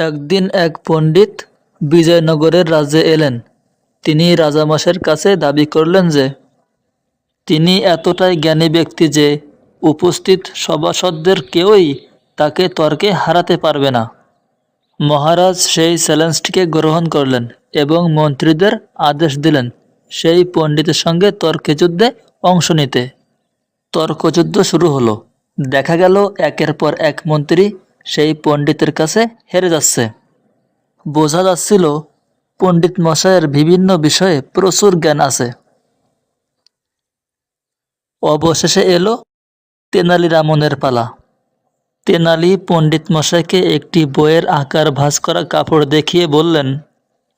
একদিন এক পণ্ডিত বিজয়নগরের রাজ্যে এলেন। তিনি রাজামশাইয়ের কাছে দাবি করলেন যে, তিনি এতটাই জ্ঞানী ব্যক্তি যে, উপস্থিত সভাসদদের কেউই তাকে তর্কে হারাতে পারবে না। মহারাজ সেই চ্যালেঞ্জটিকে গ্রহণ করলেন এবং মন্ত্রীদের আদেশ দিলেন সেই পণ্ডিতের সঙ্গে তর্কে যুদ্ধে অংশ নিতে। তর্কযুদ্ধ শুরু হলো। দেখা গেল একের পর এক মন্ত্রী সেই পণ্ডিতের কাছে হেরে যাচ্ছে। বোঝা যাচ্ছিল পণ্ডিত মশাইয়ের বিভিন্ন বিষয়ে প্রচুর জ্ঞান আছে। অবশেষে এলো তেনালি রামনের পালা। তেনালি পণ্ডিত মশাইকে একটি বইয়ের আকার ভাঁজ করা কাপড় দেখিয়ে বললেন,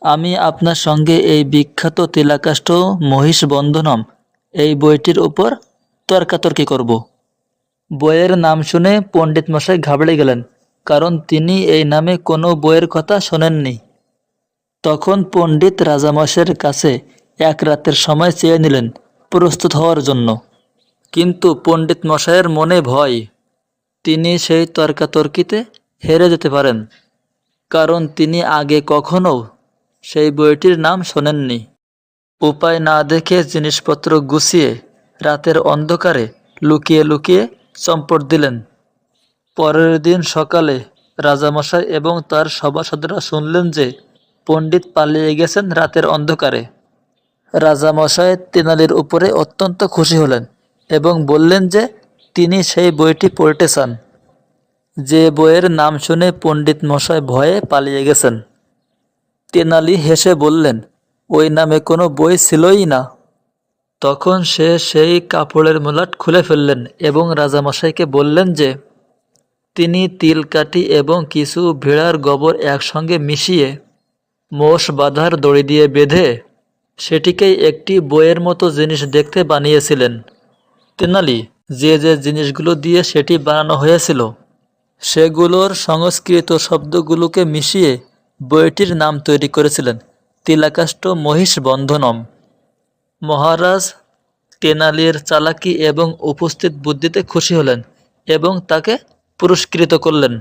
আমি আপনার সঙ্গে এই বিখ্যাত তিলাকাষ্ঠ মহিষ বন্ধনম এই বইটির উপর তর্কাতর্কি করব। বইয়ের নাম শুনে পণ্ডিত মশাই ঘাবড়ে গেলেন, কারণ তিনি এই নামে কোনো বইয়ের কথা শোনেননি। তখন পণ্ডিত রাজামশাইয়ের কাছে এক রাতের সময় চেয়ে নিলেন প্রস্তুত হওয়ার জন্য। কিন্তু পণ্ডিত মশাইয়ের মনে ভয়, তিনি সেই তর্কাতর্কিতে হেরে যেতে পারেন, কারণ তিনি আগে কখনও সেই বইটির নাম শোনেননি। উপায় না দেখে জিনিসপত্র গুছিয়ে রাতের অন্ধকারে লুকিয়ে লুকিয়ে চম্পট দিলেন। পরের দিন সকালে রাজামশাই এবং তার সভাসদরা শুনলেন যে পণ্ডিত পালিয়ে গেছেন রাতের অন্ধকারে। রাজামশাই তেনালির উপরে অত্যন্ত খুশি হলেন এবং বললেন যে তিনি সেই বইটি পড়তে চান। যে বইয়ের নাম শুনে পণ্ডিত মশাই ভয়ে পালিয়ে গেছেন। তেনালি হেসে বললেন, ওই নামে কোনো বই ছিলই না। তখন সে সেই কাপড়ের মোলাট খুলে ফেললেন এবং রাজামশাইকে বললেন যে, তিনি তিল কাঠি এবং কিছু ভেড়ার গোবর একসঙ্গে মিশিয়ে মোষ বাঁধার দড়ি দিয়ে বেঁধে সেটিকেই একটি বইয়ের মতো জিনিস দেখতে বানিয়েছিলেন। তেনালি, যে যে জিনিসগুলো দিয়ে সেটি বানানো হয়েছিল, সেগুলোর সংস্কৃত শব্দগুলোকে মিশিয়ে বইটির নাম তৈরি করেছিলেন। তিলাকাষ্ট মহিষ বন্ধনম মহারাজ তেনালির চালাকি এবং উপস্থিত বুদ্ধিতে খুশি হলেন এবং তাকে পুরস্কৃত করলেন।